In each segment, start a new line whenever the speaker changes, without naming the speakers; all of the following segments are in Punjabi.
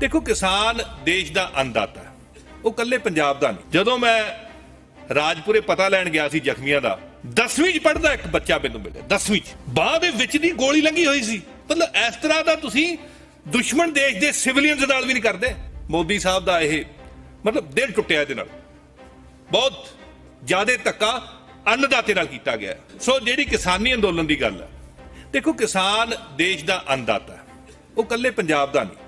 ਦੇਖੋ ਕਿਸਾਨ ਦੇਸ਼ ਦਾ ਅੰਨਦਾਤਾ ਉਹ ਕੱਲੇ ਪੰਜਾਬ ਦਾ ਨਹੀਂ। ਜਦੋਂ ਮੈਂ ਰਾਜਪੁਰੇ ਪਤਾ ਲੈਣ ਗਿਆ ਸੀ ਜ਼ਖਮੀਆਂ ਦਾ 10ਵੀਂ ਚ ਪੜਦਾ ਇੱਕ ਬੱਚਾ ਮੈਨੂੰ ਮਿਲਿਆ 10ਵੀਂ ਚ। ਬਾਹ ਦੇ ਵਿੱਚ ਦੀ ਗੋਲੀ ਲੰਗੀ ਹੋਈ ਸੀ। ਮਤਲਬ ਇਸ ਤਰ੍ਹਾਂ ਦਾ ਤੁਸੀਂ ਦੁਸ਼ਮਣ ਦੇਸ਼ ਦੇ ਸਿਵਲੀਅਨਸ ਨਾਲ ਵੀ ਨਹੀਂ ਕਰਦੇ। ਮੋਦੀ ਸਾਹਿਬ ਦਾ ਇਹ ਮਤਲਬ ਦਿਲ ਟੁੱਟਿਆ ਇਹਦੇ ਨਾਲ। ਬਹੁਤ ਜ਼ਿਆਦਾ ਧੱਕਾ ਅੰਨਦਾਤੇ ਨਾਲ ਕੀਤਾ ਗਿਆ। ਸੋ ਜਿਹੜੀ ਕਿਸਾਨੀ ਅੰਦੋਲਨ ਦੀ ਗੱਲ ਹੈ, ਦੇਖੋ ਕਿਸਾਨ ਦੇਸ਼ ਦਾ ਅੰਨਦਾਤਾ ਉਹ ਕੱਲੇ ਪੰਜਾਬ ਦਾ ਨਹੀਂ।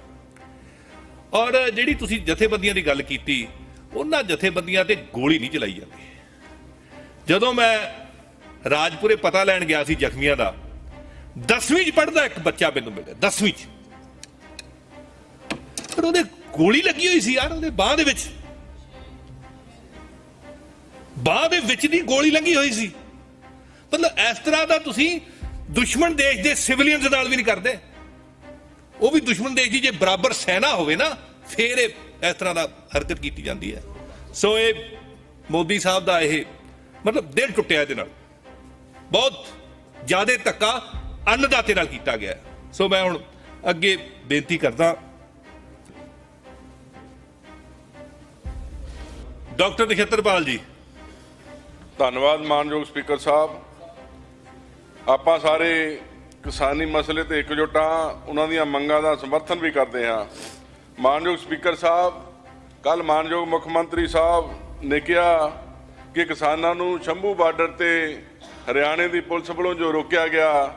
ਔਰ ਜਿਹੜੀ ਤੁਸੀਂ ਜਥੇਬੰਦੀਆਂ ਦੀ ਗੱਲ ਕੀਤੀ, ਉਹਨਾਂ ਜਥੇਬੰਦੀਆਂ ਤੇ ਗੋਲੀ ਨਹੀਂ ਚਲਾਈ ਜਾਂਦੀ। ਜਦੋਂ ਮੈਂ ਰਾਜਪੁਰੇ ਪਤਾ ਲੈਣ ਗਿਆ ਸੀ ਜ਼ਖਮੀਆਂ ਦਾ 10ਵੀਂ ਚ ਪੜਦਾ ਇੱਕ ਬੱਚਾ ਮੈਨੂੰ ਮਿਲਿਆ 10ਵੀਂ ਚ। ਪਰ ਉਹਦੇ ਗੋਲੀ ਲੱਗੀ ਹੋਈ ਸੀ ਯਾਰ, ਉਹਦੇ ਬਾਹ ਦੇ ਵਿੱਚ। ਬਾਹ ਦੇ ਵਿੱਚ ਦੀ ਗੋਲੀ ਲੱਗੀ ਹੋਈ ਸੀ। ਮਤਲਬ ਇਸ ਤਰ੍ਹਾਂ ਦਾ ਤੁਸੀਂ ਦੁਸ਼ਮਣ ਦੇਸ਼ ਦੇ ਸਿਵਲੀਅਨਸ ਨਾਲ ਵੀ ਨਹੀਂ ਕਰਦੇ। ਉਹ ਵੀ ਦੁਸ਼ਮਣ ਦੇਸ਼ ਦੀ ਜੇ ਬਰਾਬਰ ਸੈਨਾ ਹੋਵੇ ਨਾ, ਫੇਰ ਇਹ ਇਸ ਤਰ੍ਹਾਂ ਦਾ ਹਰਕਤ ਕੀਤੀ ਜਾਂਦੀ ਹੈ। ਸੋ ਇਹ ਮੋਦੀ ਸਾਹਿਬ ਦਾ ਇਹ ਮਤਲਬ ਦਿਲ ਟੁੱਟਿਆ ਇਹਦੇ ਨਾਲ। ਬਹੁਤ ਜ਼ਿਆਦਾ ਧੱਕਾ ਅੰਨਦਾਤੇ ਨਾਲ ਕੀਤਾ ਗਿਆ। ਸੋ ਮੈਂ ਹੁਣ ਅੱਗੇ ਬੇਨਤੀ ਕਰਦਾ ਡਾਕਟਰ ਨਖੇਤਰਪਾਲ ਜੀ।
ਧੰਨਵਾਦ ਮਾਨਯੋਗ ਸਪੀਕਰ ਸਾਹਿਬ। ਆਪਾਂ ਸਾਰੇ ਕਿਸਾਨੀ ਮਸਲੇ ਤੇ ਇਕਜੁੱਟ ਉਹਨਾਂ ਦੀਆਂ ਮੰਗਾਂ ਦਾ ਸਮਰਥਨ ਵੀ ਕਰਦੇ ਹਾਂ। ਮਾਨਯੋਗ ਸਪੀਕਰ ਸਾਹਿਬ, ਕੱਲ ਮਾਨਯੋਗ ਮੁੱਖ ਮੰਤਰੀ ਸਾਹਿਬ ਨੇ ਕਿਹਾ ਕਿ ਕਿਸਾਨਾਂ ਨੂੰ ਸ਼ੰਭੂ ਬਾਰਡਰ ਤੇ ਹਰਿਆਣੇ ਦੀ ਪੁਲਿਸ ਵੱਲੋਂ ਜੋ ਰੋਕਿਆ ਗਿਆ,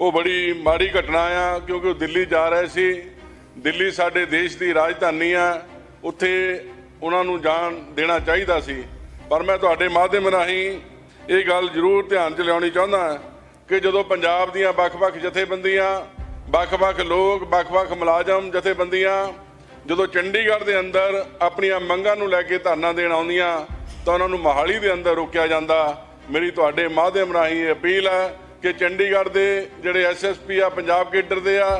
ਉਹ ਬੜੀ ਮਾੜੀ ਘਟਨਾ ਆ, ਕਿਉਂਕਿ ਉਹ ਦਿੱਲੀ ਜਾ ਰਹੇ ਸੀ। ਦਿੱਲੀ ਸਾਡੇ ਦੇਸ਼ ਦੀ ਰਾਜਧਾਨੀ ਆ, ਉੱਥੇ ਉਹਨਾਂ ਨੂੰ ਜਾਣ ਦੇਣਾ ਚਾਹੀਦਾ ਸੀ। ਪਰ ਮੈਂ ਤੁਹਾਡੇ ਮਾਧਿਅਮ ਰਾਹੀਂ ਇਹ ਗੱਲ ਜ਼ਰੂਰ ਧਿਆਨ 'ਚ ਲਿਆਉਣੀ ਚਾਹੁੰਦਾ ਕਿ ਜਦੋਂ ਪੰਜਾਬ ਦੀਆਂ ਵੱਖ-ਵੱਖ ਜਥੇਬੰਦੀਆਂ ਵੱਖ-ਵੱਖ ਲੋਕ ਵੱਖ-ਵੱਖ ਮੁਲਾਜ਼ਮ ਜਥੇਬੰਦੀਆਂ ਜਦੋਂ ਚੰਡੀਗੜ੍ਹ ਦੇ ਅੰਦਰ ਆਪਣੀਆਂ ਮੰਗਾਂ ਨੂੰ ਲੈ ਕੇ ਧਰਨਾ ਦੇਣ ਆਉਂਦੀਆਂ ਤਾਂ ਉਹਨਾਂ ਨੂੰ ਮਹਾਲੀ ਦੇ ਅੰਦਰ ਰੋਕਿਆ ਜਾਂਦਾ। ਮੇਰੀ ਤੁਹਾਡੇ ਮਾਧਿਅਮ ਰਾਹੀਂ ਇਹ ਅਪੀਲ ਹੈ ਕਿ ਚੰਡੀਗੜ੍ਹ ਦੇ ਜਿਹੜੇ ਐਸਐਸਪੀ ਆ ਪੰਜਾਬ ਕੇਡਰ ਦੇ ਆ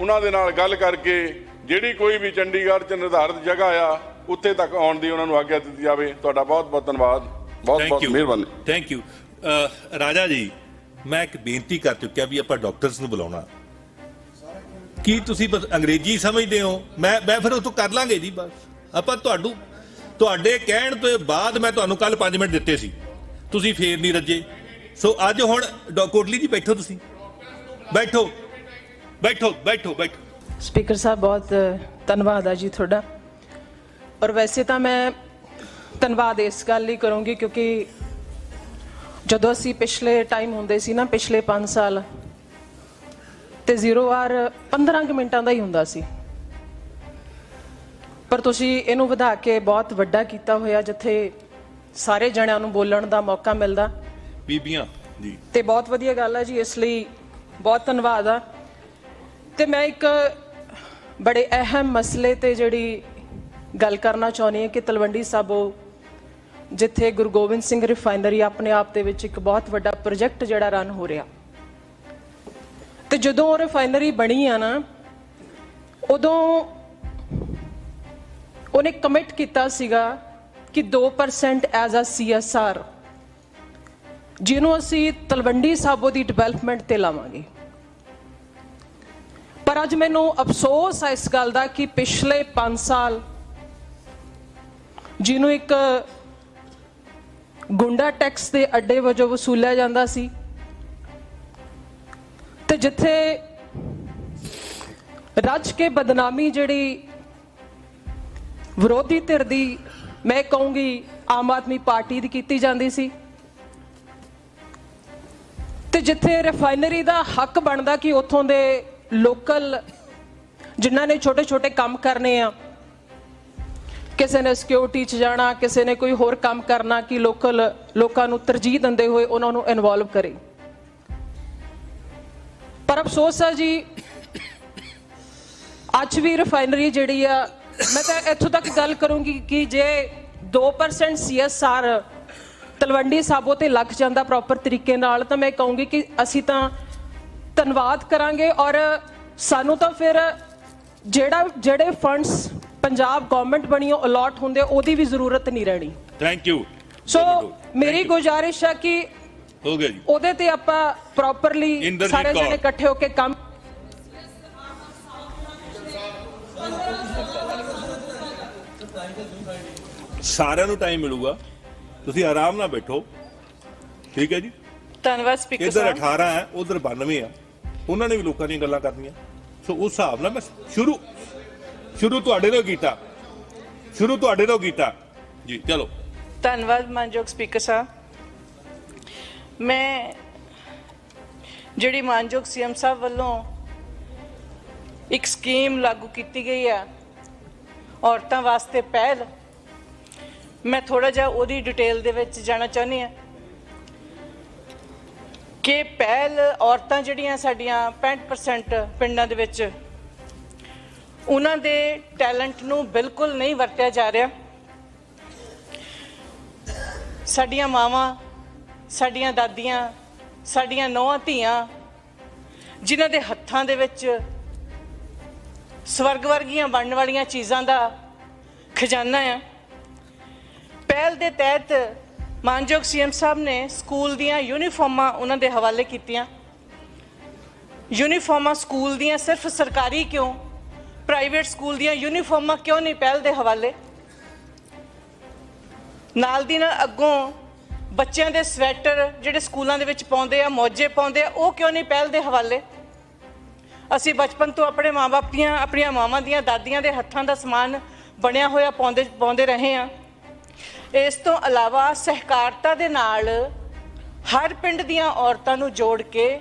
ਉਹਨਾਂ ਦੇ ਨਾਲ ਗੱਲ ਕਰਕੇ ਜਿਹੜੀ ਕੋਈ ਵੀ ਚੰਡੀਗੜ੍ਹ 'ਚ ਨਿਰਧਾਰਿਤ ਜਗ੍ਹਾ ਆ ਉੱਥੇ ਤੱਕ ਆਉਣ ਦੀ ਉਹਨਾਂ ਨੂੰ ਆਗਿਆ ਦਿੱਤੀ ਜਾਵੇ। ਤੁਹਾਡਾ ਬਹੁਤ ਬਹੁਤ ਧੰਨਵਾਦ ਬਹੁਤ ਬਹੁਤ ਮਿਹਰਬਾਨੀ।
ਥੈਂਕ ਯੂ ਰਾਜਾ ਜੀ ਮੈਂ ਇੱਕ ਬੇਨਤੀ ਕਰ ਚੁੱਕਿਆ ਵੀ ਆਪਾਂ ਡਾਕਟਰਸ ਨੂੰ ਬੁਲਾਉਣਾ। ਕੀ ਤੁਸੀਂ ਬਸ ਅੰਗਰੇਜ਼ੀ ਸਮਝਦੇ ਹੋ? ਮੈਂ ਮੈਂ ਫਿਰ ਉਹ ਤੋਂ ਕਰ ਲਾਂਗੇ ਜੀ ਬਸ। ਆਪਾਂ ਤੁਹਾਨੂੰ, ਤੁਹਾਡੇ ਕਹਿਣ ਤੋਂ ਬਾਅਦ ਮੈਂ ਤੁਹਾਨੂੰ ਕੱਲ 5 ਮਿੰਟ ਦਿੱਤੇ ਸੀ। ਤੁਸੀਂ ਫੇਰ ਨਹੀਂ ਰੱਜੇ। ਸੋ ਅੱਜ ਹੁਣ ਕੋਟਲੀ ਜੀ ਬੈਠੋ ਤੁਸੀਂ। ਬੈਠੋ ਬੈਠੋ ਬੈਠੋ ਬੈਠੋ।
ਸਪੀਕਰ ਸਾਹਿਬ, ਬਹੁਤ ਧੰਨਵਾਦ ਆ ਜੀ ਤੁਹਾਡਾ। ਔਰ ਵੈਸੇ ਤਾਂ ਮੈਂ ਧੰਨਵਾਦ ਇਸ ਗੱਲ ਲਈ ਕਰੂੰਗੀ ਕਿਉਂਕਿ ਜਦੋਂ ਅਸੀਂ ਪਿਛਲੇ ਟਾਈਮ ਹੁੰਦੇ ਸੀ ਨਾ ਪਿਛਲੇ 5 ਸਾਲ ਤੇ ਜ਼ੀਰੋ ਆਰ 15 ਕੁ ਮਿੰਟਾਂ ਦਾ ਹੀ ਹੁੰਦਾ ਸੀ। ਪਰ ਤੁਸੀਂ ਇਹਨੂੰ ਵਧਾ ਕੇ ਬਹੁਤ ਵੱਡਾ ਕੀਤਾ ਹੋਇਆ ਜਿੱਥੇ ਸਾਰੇ ਜਣਿਆਂ ਨੂੰ ਬੋਲਣ ਦਾ ਮੌਕਾ ਮਿਲਦਾ।
ਬੀਬੀਆਂ ਜੀ
ਤੇ ਬਹੁਤ ਵਧੀਆ ਗੱਲ ਹੈ ਜੀ ਇਸ ਲਈ ਬਹੁਤ ਧੰਨਵਾਦ ਆ। ਤੇ ਮੈਂ ਇੱਕ ਬੜੇ ਅਹਿਮ ਮਸਲੇ ਤੇ ਜਿਹੜੀ ਗੱਲ ਕਰਨਾ ਚਾਹੁੰਦੀ ਹਾਂ ਕਿ ਤਲਵੰਡੀ ਸਾਬੋ ਜਿੱਥੇ ਗੁਰੂ ਗੋਬਿੰਦ ਸਿੰਘ ਰਿਫਾਈਨਰੀ ਆਪਣੇ ਆਪ ਦੇ ਵਿੱਚ ਇੱਕ ਬਹੁਤ ਵੱਡਾ ਪ੍ਰੋਜੈਕਟ ਜਿਹੜਾ ਰਨ ਹੋ ਰਿਹਾ। ਤੇ ਜਦੋਂ ਉਹ ਰਿਫਾਈਨਰੀ ਬਣੀ ਆ ਨਾ, ਉਦੋਂ ਉਹਨੇ ਕਮਿਟ ਕੀਤਾ ਸੀਗਾ ਕਿ 2% ਐਜ਼ ਅ ਸੀਐਸਆਰ ਜਿਹਨੂੰ ਅਸੀਂ ਤਲਵੰਡੀ ਸਾਬੋ ਦੀ ਡਿਵੈਲਪਮੈਂਟ ਤੇ ਲਾਵਾਂਗੇ। ਪਰ ਅੱਜ ਮੈਨੂੰ ਅਫਸੋਸ ਹੈ ਇਸ ਗੱਲ ਦਾ ਕਿ ਪਿਛਲੇ 5 ਸਾਲ ਜਿਹਨੂੰ ਇੱਕ ਗੁੰਡਾ ਟੈਕਸ ਦੇ ਅੱਡੇ ਵਜੋਂ ਵਸੂਲਿਆ ਜਾਂਦਾ ਸੀ। ਤੇ ਜਿੱਥੇ ਰੱਜ ਕੇ ਬਦਨਾਮੀ ਜਿਹੜੀ ਵਿਰੋਧੀ ਧਿਰ ਦੀ, ਮੈਂ ਕਹੂੰਗੀ, ਆਮ ਆਦਮੀ ਪਾਰਟੀ ਦੀ ਕੀਤੀ ਜਾਂਦੀ ਸੀ। ਤੇ ਜਿੱਥੇ ਰਿਫਾਈਨਰੀ ਦਾ ਹੱਕ ਬਣਦਾ ਕਿ ਉੱਥੋਂ ਦੇ ਲੋਕਲ ਜਿਨ੍ਹਾਂ ਨੇ ਛੋਟੇ ਛੋਟੇ ਕੰਮ ਕਰਨੇ ਆ ਕਿਸੇ ਨੇ ਸਿਕਿਉਰਿਟੀ 'ਚ ਜਾਣਾ, ਕਿਸੇ ਨੇ ਕੋਈ ਹੋਰ ਕੰਮ ਕਰਨਾ ਕਿ ਲੋਕਲ ਲੋਕਾਂ ਨੂੰ ਤਰਜੀਹ ਦਿੰਦੇ ਹੋਏ ਉਹਨਾਂ ਨੂੰ ਇਨਵੋਲਵ ਕਰੇ। ਪਰ ਅਫਸੋਸ ਹੈ ਜੀ, ਅੱਜ ਵੀ ਰਿਫਾਈਨਰੀ ਜਿਹੜੀ ਆ, ਮੈਂ ਤਾਂ ਇੱਥੋਂ ਤੱਕ ਗੱਲ ਕਰੂੰਗੀ ਕਿ ਜੇ 2% ਸੀਐਸਆਰ ਤਲਵੰਡੀ ਸਾਬੋ ਤੇ ਲੱਗ ਜਾਂਦਾ ਪ੍ਰੋਪਰ ਤਰੀਕੇ ਨਾਲ, ਤਾਂ ਮੈਂ ਕਹੂੰਗੀ ਕਿ ਅਸੀਂ ਤਾਂ ਧੰਨਵਾਦ ਕਰਾਂਗੇ ਔਰ ਸਾਨੂੰ ਤਾਂ ਫਿਰ ਜਿਹੜਾ, ਜਿਹੜੇ ਫੰਡਸ ਪੰਜਾਬ ਗਵਰਨਮੈਂਟ ਬਣੀ ਉਹ ਅਲਾਟ ਹੁੰਦੇ ਉਹਦੀ ਵੀ ਜ਼ਰੂਰਤ ਨਹੀਂ ਰਹਿਣੀ।
ਥੈਂਕ ਯੂ
ਸੋ ਮੇਰੀ ਗੁਜ਼ਾਰਿਸ਼ ਹੈ ਕਿ
ਹੋ ਗਿਆ ਜੀ।
ਉਹਦੇ ਤੇ ਆਪਾਂ ਪ੍ਰੋਪਰਲੀ ਸਾਰੇ। ਜਣੇ ਇਕੱਠੇ ਹੋ ਕੇ ਕੰਮ
ਸਾਰਿਆਂ ਨੂੰ ਟਾਈਮ ਮਿਲੂਗਾ। ਤੁਸੀਂ ਆਰਾਮ ਨਾਲ ਬੈਠੋ। ਠੀਕ ਹੈ ਜੀ?
ਧੰਨਵਾਦ ਸਪੀਕਰ
ਇੱਧਰ
ਸਾਹਿਬ।
18 ਹੈ ਉਧਰ 92 ਆ। ਉਹਨਾਂ ਨੇ ਵੀ ਲੋਕਾਂ ਦੀਆਂ ਗੱਲਾਂ ਕਰਨੀਆਂ। ਸੋ ਉਸ ਹਿਸਾਬ ਨਾਲ ਮੈਂ ਸ਼ੁਰੂ ਸ਼ੁਰੂ ਤੁਹਾਡੇ ਤੋਂ ਕੀਤਾ। ਸ਼ੁਰੂ ਤੁਹਾਡੇ ਤੋਂ ਕੀਤਾ। ਜੀ, ਚਲੋ।
ਧੰਨਵਾਦ ਮਾਨਯੋਗ ਸਪੀਕਰ ਸਾਹਿਬ। ਮੈਂ ਜਿਹੜੀ ਮਾਨਯੋਗ ਸੀਐਮ ਸਾਹਿਬ ਵੱਲੋਂ ਇੱਕ ਸਕੀਮ ਲਾਗੂ ਕੀਤੀ ਗਈ ਹੈ, ਔਰਤਾਂ ਵਾਸਤੇ ਪਹਿਲ, ਮੈਂ ਥੋੜਾ ਜਿਹਾ ਉਹਦੀ ਡਿਟੇਲ ਦੇ ਵਿੱਚ ਜਾਣਾ ਚਾਹੁੰਦੀ ਹਾਂ ਕਿ ਪਹਿਲ ਔਰਤਾਂ ਜਿਹੜੀਆਂ ਸਾਡੀਆਂ 65% ਪਿੰਡਾਂ ਦੇ ਵਿੱਚ ਉਹਨਾਂ ਦੇ ਟੈਲੈਂਟ ਨੂੰ ਬਿਲਕੁਲ ਨਹੀਂ ਵਰਤਿਆ ਜਾ ਰਿਹਾ। ਸਾਡੀਆਂ ਮਾਵਾਂ, ਸਾਡੀਆਂ ਦਾਦੀਆਂ, ਸਾਡੀਆਂ ਨੌਵਾਂ ਧੀਆਂ, ਜਿਨ੍ਹਾਂ ਦੇ ਹੱਥਾਂ ਦੇ ਵਿੱਚ ਸਵਰਗ ਵਰਗੀਆਂ ਬਣਨ ਵਾਲੀਆਂ ਚੀਜ਼ਾਂ ਦਾ ਖਜ਼ਾਨਾ ਆ। ਪਹਿਲ ਦੇ ਤਹਿਤ ਮਾਨਯੋਗ ਸੀਐਮ ਸਾਹਿਬ ਨੇ ਸਕੂਲ ਦੀਆਂ ਯੂਨੀਫਾਰਮਾਂ ਉਹਨਾਂ ਦੇ ਹਵਾਲੇ ਕੀਤੀਆਂ। ਯੂਨੀਫਾਰਮਾਂ ਸਕੂਲ ਦੀਆਂ ਸਿਰਫ ਸਰਕਾਰੀ ਕਿਉਂ? ਪ੍ਰਾਈਵੇਟ ਸਕੂਲ ਦੀਆਂ ਯੂਨੀਫਾਰਮਾਂ ਕਿਉਂ ਨਹੀਂ ਪਹਿਲ ਦੇ ਹਵਾਲੇ? ਨਾਲ ਦੀ ਨਾਲ ਅੱਗੋਂ ਬੱਚਿਆਂ ਦੇ ਸਵੈਟਰ ਜਿਹੜੇ ਸਕੂਲਾਂ ਦੇ ਵਿੱਚ ਪਾਉਂਦੇ ਆ, ਮੌਜੇ ਪਾਉਂਦੇ ਆ, ਉਹ ਕਿਉਂ ਨਹੀਂ ਪਹਿਲ ਦੇ ਹਵਾਲੇ? ਅਸੀਂ ਬਚਪਨ ਤੋਂ ਆਪਣੇ ਮਾਪੇ ਦੀਆਂ, ਆਪਣੀਆਂ ਮਾਵਾਂ ਦੀਆਂ, ਦਾਦੀਆਂ ਦੇ ਹੱਥਾਂ ਦਾ ਸਮਾਨ ਬਣਿਆ ਹੋਇਆ ਪਾਉਂਦੇ ਪਾਉਂਦੇ ਰਹੇ ਆ ਇਸ ਤੋਂ ਇਲਾਵਾ ਸਹਿਕਾਰਤਾ ਦੇ ਨਾਲ ਹਰ ਪਿੰਡ ਦੀਆਂ ਔਰਤਾਂ ਨੂੰ ਜੋੜ ਕੇ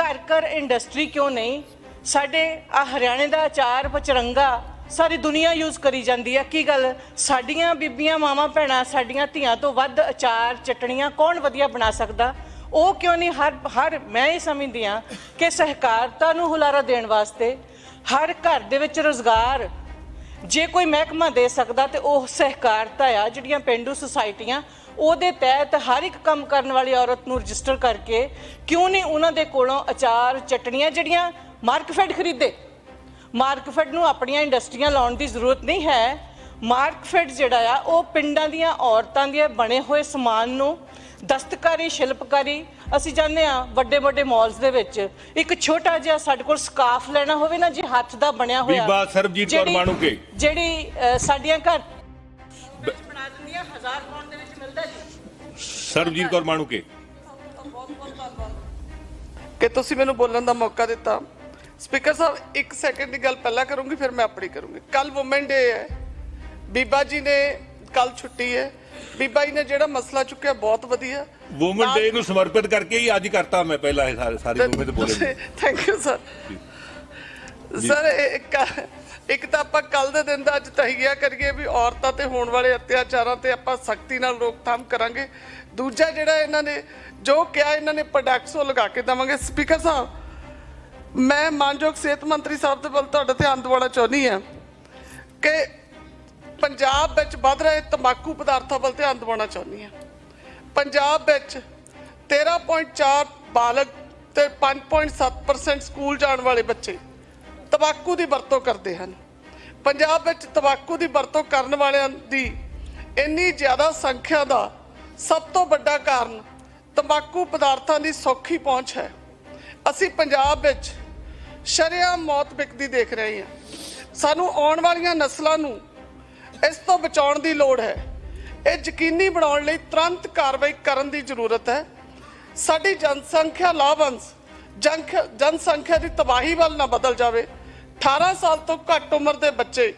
ਘਰ ਘਰ ਇੰਡਸਟਰੀ ਕਿਉਂ ਨਹੀਂ ਸਾਡੇ ਆ ਹਰਿਆਣੇ ਦਾ ਅਚਾਰ, ਪਚਰੰਗਾ ਸਾਰੀ ਦੁਨੀਆ ਯੂਜ਼ ਕਰੀ ਜਾਂਦੀ ਹੈ ਕੀ ਗੱਲ? ਸਾਡੀਆਂ ਬੀਬੀਆਂ, ਮਾਵਾਂ, ਭੈਣਾਂ ਸਾਡੀਆਂ ਧੀਆਂ ਤੋਂ ਵੱਧ ਅਚਾਰ, ਚਟਣੀਆਂ ਕੌਣ ਵਧੀਆ ਬਣਾ ਸਕਦਾ? ਉਹ ਕਿਉਂ ਨਹੀਂ? ਹਰ ਹਰ, ਮੈਂ ਇਹ ਸਮਝਦੀ ਹਾਂ ਕਿ ਸਹਿਕਾਰਤਾ ਨੂੰ ਹੁਲਾਰਾ ਦੇਣ ਵਾਸਤੇ ਹਰ ਘਰ ਦੇ ਵਿੱਚ ਰੋਜ਼ਗਾਰ, ਜੇ ਕੋਈ ਮਹਿਕਮਾ ਦੇ ਸਕਦਾ ਤੇ ਉਹ ਸਹਿਕਾਰਤਾ ਆ, ਜਿਹੜੀਆਂ ਪਿੰਡੂ ਸੁਸਾਇਟੀਆਂ, ਉਹਦੇ ਤਹਿਤ ਹਰ ਇੱਕ ਕੰਮ ਕਰਨ ਵਾਲੀ ਔਰਤ ਨੂੰ ਰਜਿਸਟਰ ਕਰਕੇ ਕਿਉਂ ਨਹੀਂ ਉਹਨਾਂ ਦੇ ਕੋਲੋਂ ਅਚਾਰ, ਚਟਣੀਆਂ ਜਿਹੜੀਆਂ ਮਾਰਕਫੈਡ ਖਰੀਦੇ। ਮਾਰਕਫੈਡ ਨੂੰ ਆਪਣੀਆਂ ਇੰਡਸਟਰੀਆਂ ਲਾਉਣ ਦੀ ਜ਼ਰੂਰਤ ਨਹੀਂ ਹੈ। ਮਾਰਕਫੈਡ ਜਿਹੜਾ ਆ ਉਹ ਪਿੰਡਾਂ ਦੀਆਂ ਔਰਤਾਂ ਦੇ ਬਣੇ ਹੋਏ ਸਮਾਨ ਨੂੰ ਦਸਤਕਾਰੀ ਸ਼ਿਲਪਕਾਰੀ ਅਸੀਂ ਜਾਣਦੇ ਆ ਵੱਡੇ ਵੱਡੇ ਮਾਲਸ ਦੇ ਵਿੱਚ ਇੱਕ ਛੋਟਾ ਜਿਹਾ ਸਾਡੇ ਕੋਲ ਸਕਾਫ ਲੈਣਾ ਹੋਵੇ ਨਾ ਜੀ ਹੱਥ ਦਾ ਬਣਿਆ ਹੋਇਆ।
ਬੀਬਾ ਸਰਬਜੀਤ ਕੌਰ ਮਾਣੂਕੇ।
ਜਿਹੜੀ ਸਾਡੀਆਂ ਘਰ ਵਿੱਚ ਬਣਾ ਦਿੰਦੀਆਂ ਹਜ਼ਾਰ ਪਾਉਂਡ ਦੇ ਵਿੱਚ ਮਿਲਦਾ ਜੀ।
ਸਰਬਜੀਤ ਕੌਰ ਮਾਣੂਕੇ
ਕਿ ਤੁਸੀਂ ਮੈਨੂੰ ਬੋਲਣ ਦਾ ਮੌਕਾ ਦਿੱਤਾ। ਸਪੀਕਰ ਸਾਹਿਬ ਇੱਕ ਸੈਕਿੰਡ ਦੀ ਗੱਲ ਪਹਿਲਾਂ ਕਰੂੰਗੀ ਫਿਰ ਮੈਂ ਆਪਣੀ ਕਰੂੰਗੀ। ਕੱਲ ਔਮਨ ਡੇ ਹੈ। ਬੀਬਾ ਜੀ ਨੇ ਕੱਲ ਛੁੱਟੀ ਹੈ। ਬੀਬਾ ਜੀ ਨੇ ਜਿਹੜਾ ਮਸਲਾ ਚੁੱਕਿਆ ਬਹੁਤ ਵਧੀਆ।
ਵੂਮਨ ਡੇ ਨੂੰ ਸਮਰਪਿਤ ਕਰਕੇ ਹੀ ਅੱਜ ਕਰਤਾ ਮੈਂ ਪਹਿਲਾਂ ਇਹ ਸਾਰੇ ਸਾਰੀ ਤੇ ਬੋਲੇ
ਥੈਂਕ ਯੂ ਸਰ ਸਰ ਇੱਕ ਇੱਕ ਤਾਂ ਆਪਾਂ ਕੱਲ ਦੇ ਦਿਨ ਦਾ ਅੱਜ ਤਹੀਆ ਕਰੀਏ ਵੀ ਔਰਤਾਂ ਤੇ ਹੋਣ ਵਾਲੇ ਅਤਿਆਚਾਰਾਂ ਤੇ ਆਪਾਂ ਸਖਤੀ ਨਾਲ ਰੋਕਥਾਮ ਕਰਾਂਗੇ। ਦੂਜਾ ਜਿਹੜਾ ਇਹਨਾਂ ਨੇ ਜੋ ਕਿਹਾ ਇਹਨਾਂ ਨੇ ਪ੍ਰੋਡਕਟਸ ਉਹ ਲਗਾ ਕੇ ਦਵਾਂਗੇ। ਸਪੀਕਰ ਸਾਹਿਬ ਮੈਂ ਮਾਨਯੋਗ ਸਿਹਤ ਮੰਤਰੀ ਸਾਹਿਬ ਦੇ ਵੱਲ ਤੁਹਾਡਾ ਧਿਆਨ ਦਿਵਾਉਣਾ ਚਾਹੁੰਦੀ ਹਾਂ ਕਿ ਪੰਜਾਬ ਵਿੱਚ ਵੱਧ ਰਹੇ ਤੰਬਾਕੂ ਪਦਾਰਥਾਂ ਵੱਲ ਧਿਆਨ ਦਿਵਾਉਣਾ ਚਾਹੁੰਦੀ ਹਾਂ। ਪੰਜਾਬ ਵਿੱਚ 13.4 ਬਾਲਗ ਤੇ 5.7% ਸਕੂਲ ਜਾਣ ਵਾਲੇ ਬੱਚੇ ਤੰਬਾਕੂ ਦੀ ਵਰਤੋਂ ਕਰਦੇ ਹਨ। ਪੰਜਾਬ ਵਿੱਚ ਤੰਬਾਕੂ ਦੀ ਵਰਤੋਂ ਕਰਨ ਵਾਲਿਆਂ ਦੀ ਇੰਨੀ ਜ਼ਿਆਦਾ ਸੰਖਿਆ ਦਾ ਸਭ ਤੋਂ ਵੱਡਾ ਕਾਰਨ ਤੰਬਾਕੂ ਪਦਾਰਥਾਂ ਦੀ ਸੌਖੀ ਪਹੁੰਚ ਹੈ। ਅਸੀਂ ਪੰਜਾਬ ਵਿੱਚ ਸ਼ਰੇਆਮ ਮੌਤ ਵਿਕਦੀ ਦੇਖ ਰਹੇ ਹਾਂ। ਸਾਨੂੰ ਆਉਣ ਵਾਲੀਆਂ ਨਸਲਾਂ ਨੂੰ ਇਸ ਤੋਂ ਬਚਾਉਣ ਦੀ ਲੋੜ ਹੈ। ਇਹ ਯਕੀਨੀ ਬਣਾਉਣ ਲਈ ਤੁਰੰਤ ਕਾਰਵਾਈ ਕਰਨ ਦੀ ਜ਼ਰੂਰਤ ਹੈ। ਸਾਡੀ ਜਨਸੰਖਿਆ ਲਾਭੰਸ ਜਨਖ- ਜਨਸੰਖਿਆ ਦੀ ਤਬਾਹੀ ਵੱਲ ਨਾ ਬਦਲ ਜਾਵੇ। 18 ਸਾਲ ਤੋਂ ਘੱਟ ਉਮਰ ਦੇ ਬੱਚੇ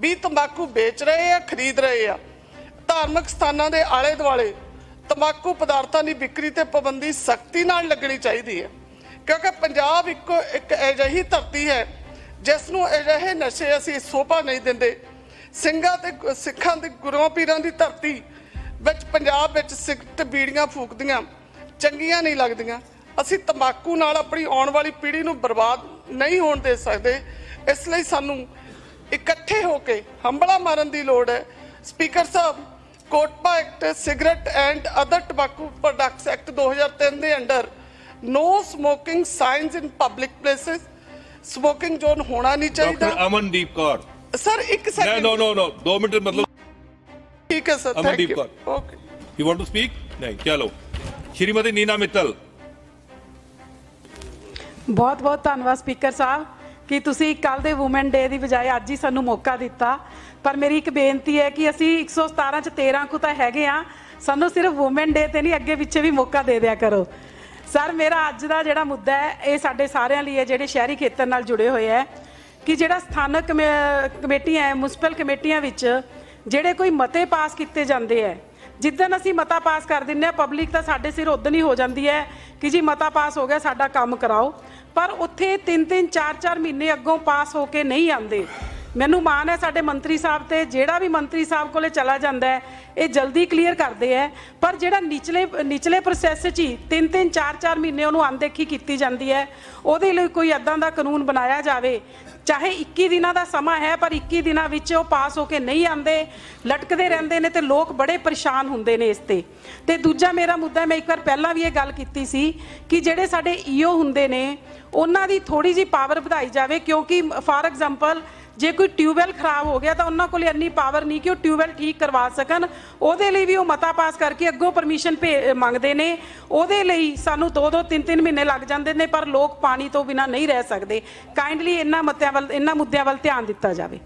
ਵੀ ਤੰਬਾਕੂ ਵੇਚ ਰਹੇ ਆ, ਖਰੀਦ ਰਹੇ ਆ। ਧਾਰਮਿਕ ਸਥਾਨਾਂ ਦੇ ਆਲੇ ਦੁਆਲੇ ਤੰਬਾਕੂ ਪਦਾਰਥਾਂ ਦੀ ਵਿਕਰੀ ਤੇ ਪਾਬੰਦੀ ਸਖਤੀ ਨਾਲ ਲੱਗਣੀ ਚਾਹੀਦੀ ਹੈ। ਕਿਉਂਕਿ ਪੰਜਾਬ ਇੱਕੋ ਇੱਕ ਅਜਿਹੀ ਧਰਤੀ ਹੈ, ਜਿਸ ਨੂੰ ਅਜਿਹੇ ਨਸ਼ੇ ਅਸੀਂ ਸੋਭਾ ਨਹੀਂ ਦਿੰਦੇ। ਸਿੰਘਾਂ ਤੇ ਗੁ- ਸਿੱਖਾਂ ਦੇ ਗੁਰੂਆਂ ਪੀਰਾਂ ਦੀ ਧਰਤੀ ਵਿੱਚ ਪੰਜਾਬ ਵਿੱਚ ਸਿਗਰਟ ਬੀੜੀਆਂ ਫੂਕਦੀਆਂ, ਚੰਗੀਆਂ ਨਹੀਂ ਲੱਗਦੀਆਂ। ਅਸੀਂ ਤੰਬਾਕੂ ਨਾਲ ਆਪਣੀ ਆਉਣ ਵਾਲੀ ਪੀੜ੍ਹੀ ਨੂੰ ਬਰਬਾਦ ਨਹੀਂ ਹੋਣ ਦੇ ਸਕਦੇ। ਇਸ ਲਈ ਸਾਨੂੰ ਇਕੱਠੇ ਹੋ ਕੇ ਹੰਬਲਾ ਮਾਰਨ ਦੀ ਲੋੜ ਹੈ। Speaker Sahib, COTPA act, cigarette and other tobacco products act 2003 ਦੇ under no smoking signs in public places smoking zone ਹੋਣਾ ਨਹੀਂ
ਡਾਕਟਰ
ਚਾਹੀਦਾ
ਅਮਨਦੀਪ ਕੌਰ
ਸਰ ਇੱਕ
ਨਹੀਂ
second
no no no 2 minute ਮਤਲਬ
ਠੀਕ ਹੈ sir thank
Amandeep
you
Kaur.
Okay
you want to speak ਨਹੀਂ ਚਲੋ ਸ਼੍ਰੀਮਤੀ ਨੀਨਾ ਮਿੱਤਲ
ਬਹੁਤ ਬਹੁਤ ਧੰਨਵਾਦ ਸਪੀਕਰ ਸਾਹਿਬ ਕਿ ਤੁਸੀਂ ਕੱਲ ਦੇ ਔਮਨ ਡੇ ਦੀ ਬਜਾਏ ਅੱਜ ਹੀ ਸਾਨੂੰ ਮੌਕਾ ਦਿੱਤਾ ਪਰ ਮੇਰੀ ਇੱਕ ਬੇਨਤੀ ਹੈ ਕਿ ਅਸੀਂ 117 ਚ 13 ਕੁ ਤਾਂ ਹੈਗੇ ਆ ਸਾਨੂੰ ਸਿਰਫ ਔਮਨ ਡੇ ਤੇ ਨਹੀਂ ਅੱਗੇ ਪਿੱਛੇ ਵੀ ਮੌਕਾ ਦੇ ਦਿਆ ਕਰੋ ਸਰ ਮੇਰਾ ਅੱਜ ਦਾ ਜਿਹੜਾ ਮੁੱਦਾ ਹੈ, ਇਹ ਸਾਡੇ ਸਾਰਿਆਂ ਲਈ ਹੈ, ਜਿਹੜੇ ਸ਼ਹਿਰੀ ਖੇਤਰ ਨਾਲ ਜੁੜੇ ਹੋਏ ਹੈ, ਕਿ ਜਿਹੜਾ ਸਥਾਨਕ ਕਮੇ- ਕਮੇਟੀਆਂ ਹੈ ਮਿਊਨਿਸਪਲ ਕਮੇਟੀਆਂ ਵਿੱਚ ਜਿਹੜੇ ਕੋਈ ਮਤੇ ਪਾਸ ਕੀਤੇ ਜਾਂਦੇ ਹੈ, ਜਿੱਦਣ ਅਸੀਂ ਮਤਾ ਪਾਸ ਕਰ ਦਿੰਨੇ ਆ ਪਬਲਿਕ ਤਾਂ ਸਾਡੇ ਸਿਰ ਉਦੋਂ ਹੀ ਹੋ ਜਾਂਦੀ ਹੈ ਕਿ ਜੀ ਮਤਾ ਪਾਸ ਹੋ ਗਿਆ, ਸਾਡਾ ਕੰਮ ਕਰਾਓ। ਪਰ ਉੱਥੇ 3-3 4-4 ਮਹੀਨੇ ਅੱਗੋਂ ਪਾਸ ਹੋ ਕੇ ਨਹੀਂ ਆਉਂਦੇ। ਮੈਨੂੰ ਮਾਣ ਹੈ ਸਾਡੇ ਮੰਤਰੀ ਸਾਹਿਬ ਤੇ, ਜਿਹੜਾ ਵੀ ਮੰਤਰੀ ਸਾਹਿਬ ਕੋਲੇ ਚਲਾ ਜਾਂਦਾ ਹੈ ਇਹ ਜਲਦੀ ਕਲੀਅਰ ਕਰਦੇ ਹੈ ਪਰ ਜਿਹੜਾ ਨਿਚਲੇ ਨਿਚਲੇ ਪ੍ਰੋਸੈਸ 'ਚ ਹੀ 3-3 4-4 ਮਹੀਨੇ ਉਹਨੂੰ ਅਣਦੇਖੀ ਕੀਤੀ ਜਾਂਦੀ ਹੈ ਉਹਦੇ ਲਈ ਕੋਈ ਐਦਾਂ ਦਾ ਕਾਨੂੰਨ ਬਣਾਇਆ ਜਾਵੇ, ਚਾਹੇ 21 ਦਿਨਾਂ ਦਾ ਸਮਾਂ ਹੈ, ਪਰ 21 ਦਿਨਾਂ ਵਿੱਚ ਉਹ ਪਾਸ ਹੋ ਕੇ ਨਹੀਂ ਆਉਂਦੇ, ਲਟਕਦੇ ਰਹਿੰਦੇ ਨੇ ਤੇ ਲੋਕ ਬੜੇ ਪਰੇਸ਼ਾਨ ਹੁੰਦੇ ਨੇ ਇਸ ਤੇ। ਤੇ ਦੂਜਾ ਮੇਰਾ ਮੁੱਦਾ ਮੈਂ ਇੱਕ ਵਾਰ ਪਹਿਲਾਂ ਵੀ ਇਹ ਗੱਲ ਕੀਤੀ ਸੀ ਕਿ ਜਿਹੜੇ ਸਾਡੇ ਈਓ ਹੁੰਦੇ ਨੇ, ਉਹਨਾਂ ਦੀ ਥੋੜੀ ਜੀ ਪਾਵਰ ਵਧਾਈ ਜਾਵੇ, ਕਿਉਂਕਿ ਫਾਰ ਐਗਜ਼ਾਮਪਲ ਜੇ ਕੋਈ ਟਿਊਬਵੈਲ ਖਰਾਬ ਹੋ ਗਿਆ ਤਾਂ ਉਹਨਾਂ ਕੋਲ ਇੰਨੀ ਪਾਵਰ ਨਹੀਂ ਕਿ ਉਹ ਟਿਊਬਵੈਲ ਠੀਕ ਕਰਵਾ ਸਕਣ। ਉਹਦੇ ਲਈ ਵੀ ਉਹ ਮਤਾ ਪਾਸ ਕਰਕੇ ਅੱਗੋਂ ਪਰਮਿਸ਼ਨ ਮੰਗਦੇ ਨੇ। ਉਹਦੇ ਲਈ ਸਾਨੂੰ 2-2 3-3 ਮਹੀਨੇ ਲੱਗ ਜਾਂਦੇ ਨੇ, ਪਰ ਲੋਕ ਪਾਣੀ ਤੋਂ ਬਿਨਾ ਨਹੀਂ ਰਹਿ ਸਕਦੇ। ਕਾਈਂਡਲੀ ਇਹਨਾਂ ਮਤਿਆਂ ਵੱਲ ਇਹਨਾਂ ਮੁੱਦਿਆਂ ਵੱਲ ਧਿਆਨ ਦਿੱਤਾ ਜਾਵੇ।